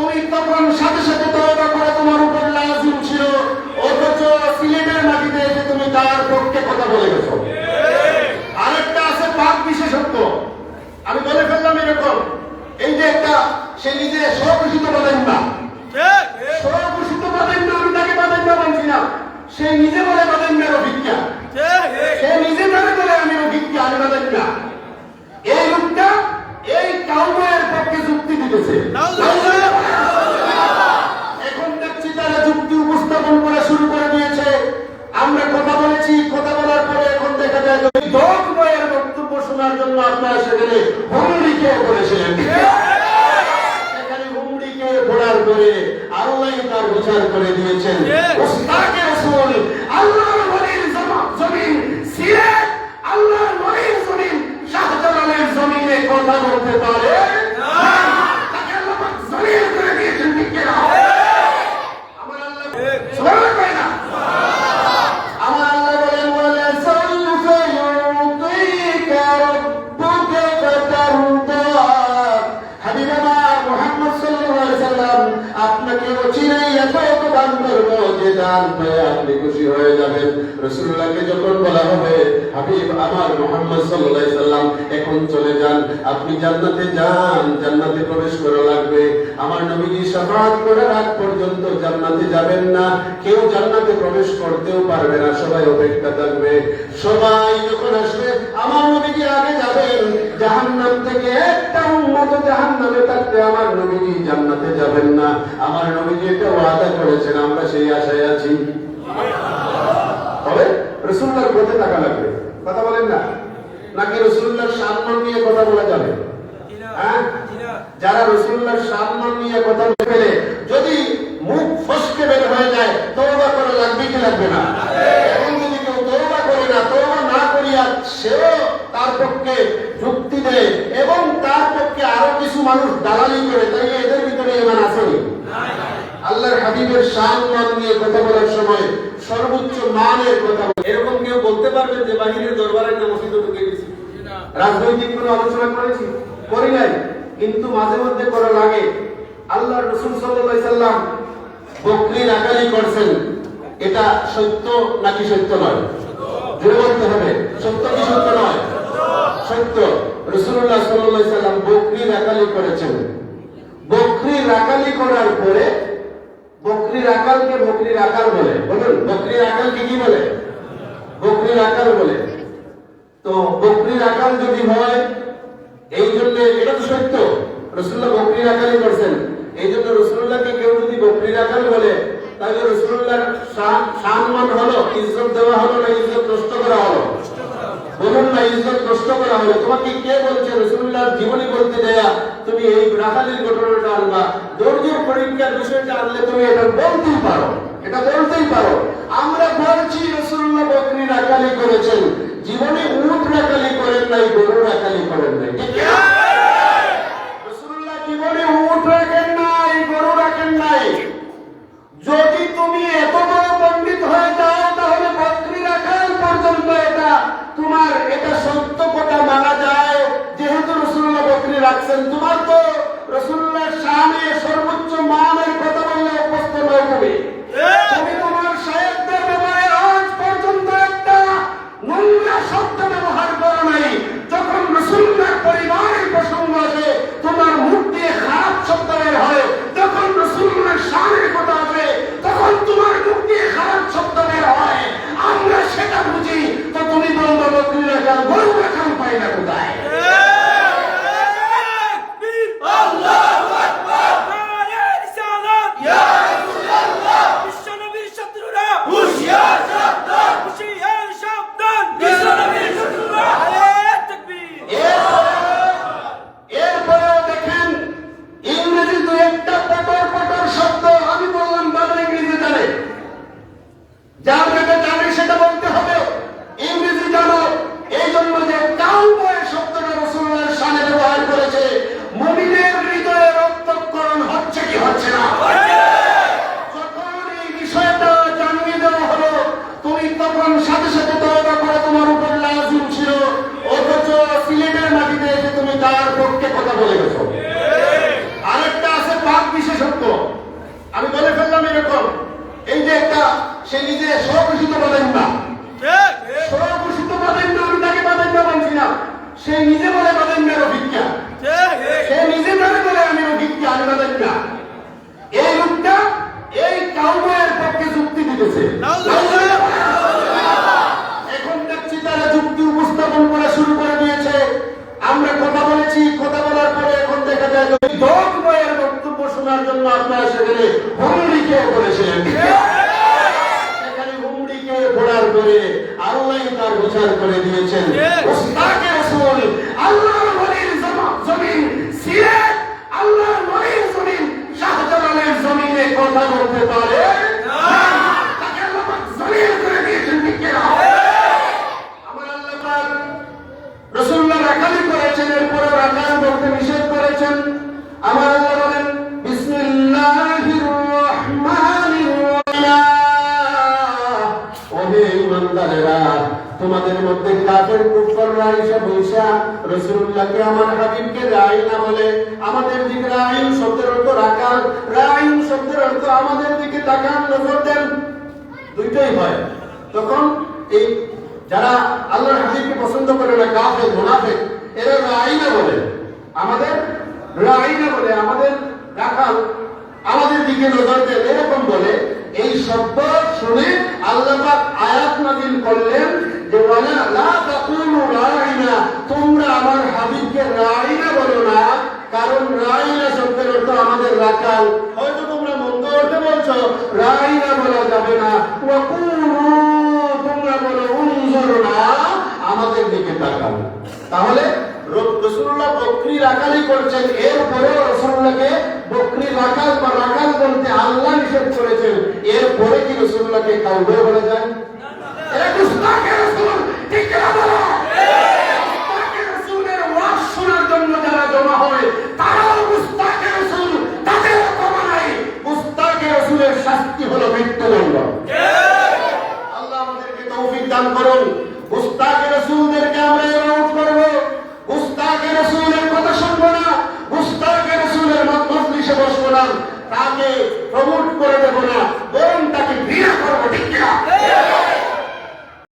তুমি তখন সাথে সাথে তওবা করা তোমার উপর লাজিম ছিল। অথচ সিলেটের মাটিতে এসে তুমি তার পক্ষে কথা বলে গেছো। আরেকটা আছে পাক বিশেষত্ব আমি বলে ফেললাম এরকম। এই যে একটা সে নিজে স্বঘোষিত বলেন না। স্বঘোষিত বলেন না আমি তাকে বাদেন না মানছি না। সে নিজে বলে বাদেন না অভিজ্ঞা সে নিজে মনে করে আমি অভিজ্ঞা আমি বাদেন না। এই লোকটা এই কাউবয়ের পক্ষে যুক্তি দিতেছে এখন দেখছি তারা যুক্তি উপস্থাপন করা শুরু করে দিয়েছে আমরা কথা বলেছি কথা বলার পরে এখন দেখা যায় যে দশ বইয়ের বক্তব্য শোনার জন্য আপনারা সেখানে হুমড়ি খেয়ে পড়েছিলেন সেখানে হুমড়ি খেয়ে পড়ার পরে আল্লাহ বিচার করে দিয়েছেন। ওস্তাকে রসুল আল্লাহর নবীর জমা- জমিন সিলেট আল্লাহর নবীর জমিন শাহজালালের জমিনে কথা বলতে পারে? আমার আল্লাহ সুবহানাল্লাহ যে দান পেয়ে আপনি খুশি হয়ে যাবেন রাসূলুল্লাহকে যখন বলা হবে, হাবিব, আমার মুহাম্মদ আলাইহি সাল্লাম এখন চলে যান। আপনি জান্নাতে যান, জান্নাতে প্রবেশ করা লাগবে। আমার নবীজি শাফাআত করার আগ পর্যন্ত জান্নাতে যাবেন না। কেউ জান্নাতে প্রবেশ করতেও পারবে না। সবাই অপেক্ষা থাকবে। সবাই যখন আসবে, আমার নবীজি আগে যাবেন। জাহান্নাম থেকে একটা উন্মত জাহান্নামে থাকতে আমার নবীজি জান্নাতে যাবেন না। আমার নবীজি এটা ওয়াদা করেছেন, আমরা সেই আশায় আছি। তবে রসুল্লাহর পথে টাকা লাগবে কথা বলেন না? নাকি রসুল্লাহর সম্মান নিয়ে কথা বলা যাবে হ্যাঁ? যারা রসুল্লাহর সম্মান নিয়ে কথা ফেলে, যদি মুখ ফসকে বের হয়ে যায়, তওবা করা লাগবে কি লাগবে না? এখন যদি কেউ তওবা করে না, তওবা না করিয়া সেও তার পক্ষে যুক্তি দেয় এবং তার পক্ষে আরও কিছু মানুষ দালালি করে তাই এদের ভিতরে ইমান আসেনি। আল্লাহর হাবিবের সম্মান নিয়ে কথা বলার সময় সর্বোচ্চ মানের কথা এরকম কেউ বলতে পারবেন যে বাহিরের দরবারে না মসজিদে ঢুকে গেছি? রাজনৈতিক কোনো আলোচনা করেছি? করি নাই। কিন্তু মাঝে মধ্যে করা লাগে। আল্লাহ রসুল সাল্লাল্লাহু সাল্লাম বকরির আকালি করছেন। এটা সত্য নাকি সত্য নয়? জোরে বলতে হবে। সত্য কি সত্য নয়? সত্য। রসুল্লাহ সাল্লাল্লাহু সাল্লাম বকরির আকালি করেছেন। বকরির আকালি করার পরে বকরির আকালকে বকরির আকাল বলে? বলুন বকরির আকালকে কি বলে? বকরির আকাল বলে। তো বকরির আকাল যদি হয়, এই জন্য এটা তো সত্য। রসুল্লাহ বকরির আকালই করছেন। এই জন্য রসুল্লাহকে কেউ যদি বকরির আকাল বলে, তাহলে রসুল্লাহর সম্মান হলো, ইজ্জত দেওয়া হলো না ইজ্জত নষ্ট করা হলো? বলুন না, ইজ্জত নষ্ট করা হলো। তোমাকে কে বলছে? রসুল্লাহর জীবনী বলতে দেয়া। তুমি এই রাখালির ঘটনাটা আনবা। ধৈর্যের পরীক্ষার বিষয়টা আনলে তুমি এটা বলতেই পারো। এটা বলতেই পারো। আমরা বলছি রসুল্লাহ বকরি রাখালি করেছেন। জীবনে উট রাখালি করেন নাই, গরু রাখালি করেন নাই। রসুল্লাহ জীবনে উট রাখেন নাই, গরু রাখেন নাই। যদি তুমি এত বড় পণ্ডিত হয়ে যাও, তাহলে বকরি রাখাল পর্যন্ত এটা তোমার, এটা সত্য কথা মানা যায়। যেহেতু রসুল্লাহ বকরি রাখছেন, তোমার সর্বোচ্চ মানের কথা বললে অভ্যস্ত নয় তুমি তুমি তোমার সাহেবদের ব্যাপারে আজ পর্যন্ত একটা নোংরা শব্দ ব্যবহার করো নাই যখন রসুল্লাহর পরিবারের প্রসঙ্গ আসে তোমার মুখ দিয়ে খারাপ শব্দ বের হয় যখন রসুল্লাহর শানের কথা আসে তখন তোমার মুখ দিয়ে খারাপ শব্দ বের হয় আমরা সেটা বুঝি তো তুমি বলব বকরি রাখাল গরু রাখাল পাই না কোথায় নিজে বলে বাদেন না রফিকা সে নিজে বলে বলে আমি রফিককে আমি বাদেন না। এই লোকটা এই কাউবয়ের পক্ষে যুক্তি দিতেছে। এখন দেখছি তারা যুক্তি উপস্থাপন করা শুরু করে দিয়েছে। আমরা কথা বলেছি কথা বলার পরে এখন দেখা যায় দশ বয়ের বক্তব্য শোনার জন্য আপনারা সেখানে হুমড়ি খেয়ে পড়েছিলেন সেখানে হুমড়ি খেয়ে পড়ার পরে আল্লাহ তার বিচার করে দিয়েছেন। উস্তাকে আল্লাহর ওলির জমিন সিলেট আল্লাহর ওলির জমিন শাহজালালের জমিনে কথা বলতে পারে? আমার আল্লাহ বলেন তোমাদের মধ্যে কাফের কুফররা এসে বৈশা রাসূলুল্লাহকে আমার হাবিবকে রাইনা বলে আমাদের দিকে রাইন শব্দের অর্থ রাখাল রাইন শব্দের অর্থ আমাদের দিকে তাকান, নজর দেন। দুইটাই হয়। তখন এই যারা আল্লাহর হাবিবকে পছন্দ করে না, কাফের, মুনাফিক, এরা রাইনা বলে। আমাদের রাইনা বলে, আমাদের রাখাল আমাদের দিকে নজর দেন। এরকম বলে, এই শব্দ শুনে আল্লাহ আয়াত নাযিল করলেন যে লা তাকুলু রাইনা, তোমরা আমার হাবিবকে রাইনা বলো না বলা যাবে না। ওয়াকুলু তাহলে রসুল্লাহ বকরি রাখালি করছেন। এরপরেও রসুল্লাহকে বকরি রাখাল বা রাখাল বলতে আল্লাহ নিষেধ করেছেন। এরপরে কি রসুল্লাহকে কাউবে বলা যায় এটা গুস্তাখে রসুল ঠিক কিনা বলো গুস্তাখে রসুলের ওয়াজ শোনার জন্য যারা জমা হয় তারাও গুস্তাখে রসুল তাদের ক্ষমা নাই গুস্তাখে রসুলের শাস্তি হলো মৃত্যুদণ্ড আল্লাহ আমাদেরকে তৌফিক দান করুন। উস্তাকে রসুলদেরকে আমরা এরাউট করব। উস্তাকে রসুলের কথা শুনব না। উস্তাকে রসুলের মজলিসে বসবো না। তাকে প্রমোট করে দেবো না।